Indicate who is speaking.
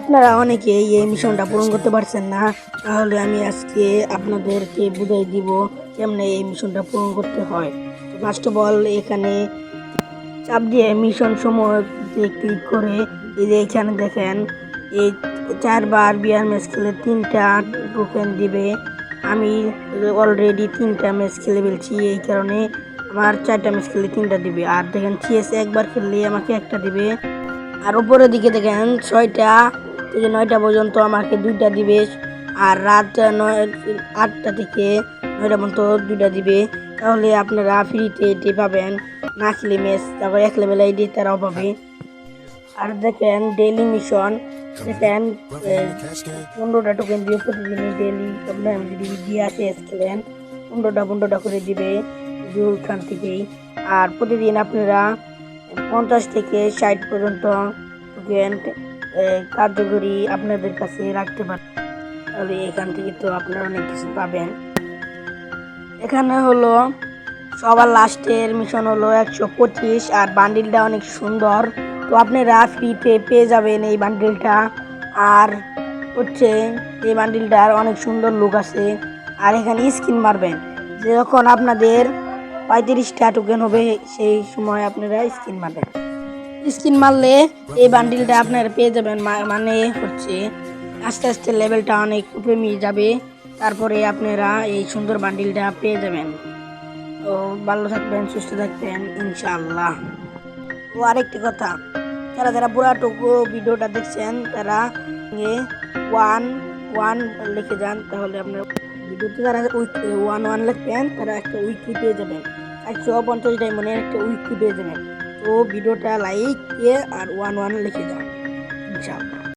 Speaker 1: আপনারা অনেকেই এই মিশনটা পূরণ করতে পারছেন না, তাহলে আমি আজকে আপনাদেরকে বুঝাই দিব কেমনে এই মিশনটা পূরণ করতে হয়। ফার্স্ট অফ অল এখানে চাপ দিয়ে মিশন সময় ক্লিক করে এই যে এখানে দেখেন, এই চারবার বিয়ার ম্যাচ খেলে তিনটা টোকেন দিবে। আমি অলরেডি তিনটা ম্যাচ খেলে ফেলছি, এই কারণে আমার চারটা ম্যাচ খেলে তিনটা দিবে। আর দেখেন সিএস একবার খেললে আমাকে একটা দিবে। আর উপরের দিকে দেখেন ছয়টা থেকে নয়টা পর্যন্ত আমাকে দুইটা দিবে আর রাত নয়, আটটা থেকে নয়টা পর্যন্ত দুইটা দিবে, তাহলে আপনারা ফ্রিতে এটি পাবেন। না খেলে ম্যাচ তারপর এক লেভেল আইডি তারাও পাবে। আর দেখেন ডেইলি মিশন দেখেন পনেরোটা টোকেন দিয়ে প্রতিদিনই ডেলি আপনার যদি ডিআরসিএস খেলেন, পনেরোটা পনেরোটা করে দিবে ওখান থেকেই। আর প্রতিদিন আপনারা পঞ্চাশ থেকে ষাট পর্যন্ত টোকেন কার্যকরী আপনাদের কাছে রাখতে পারেন তাহলে এখান থেকে তো আপনারা অনেক কিছু পাবেন। এখানে হলো, সবার লাস্টের মিশন হলো একশো পঁচিশ, আর বান্ডিলটা অনেক সুন্দর। তো আপনারা ফ্রিতে পেয়ে যাবেন এই বান্ডিলটা আর হচ্ছে, এই বান্ডিলটার অনেক সুন্দর লুক আছে। আর এখানে স্কিন মারবেন। যখন আপনাদের পঁয়ত্রিশটা টোকেন হবে, সেই সময় আপনারা স্কিন মারবেন। স্কিন মারলে এই বান্ডিলটা আপনারা পেয়ে যাবেন মানে হচ্ছে আস্তে আস্তে লেভেলটা অনেক কমে যাবে, তারপরে আপনারা এই সুন্দর বান্ডিলটা পেয়ে যাবেন। তো ভালো থাকবেন, সুস্থ থাকবেন, ইনশাআল্লাহ। ও আরেকটি কথা, যারা যারা পুরাটুকু ভিডিওটা দেখছেন, তারা ওয়ান ওয়ান লিখে যান, তাহলে আপনার ভিডিওতে যারা ওয়ান ওয়ান লিখবেন, তারা একটা উইকলি পেয়ে যাবেন। একশো পঞ্চাশ ডায়মন্ডের একটা উইকলি পেয়ে যাবেন। তো ভিডিওটা লাইক দিয়ে আর ওয়ান ওয়ান লিখে দাও ইনশাআল্লাহ।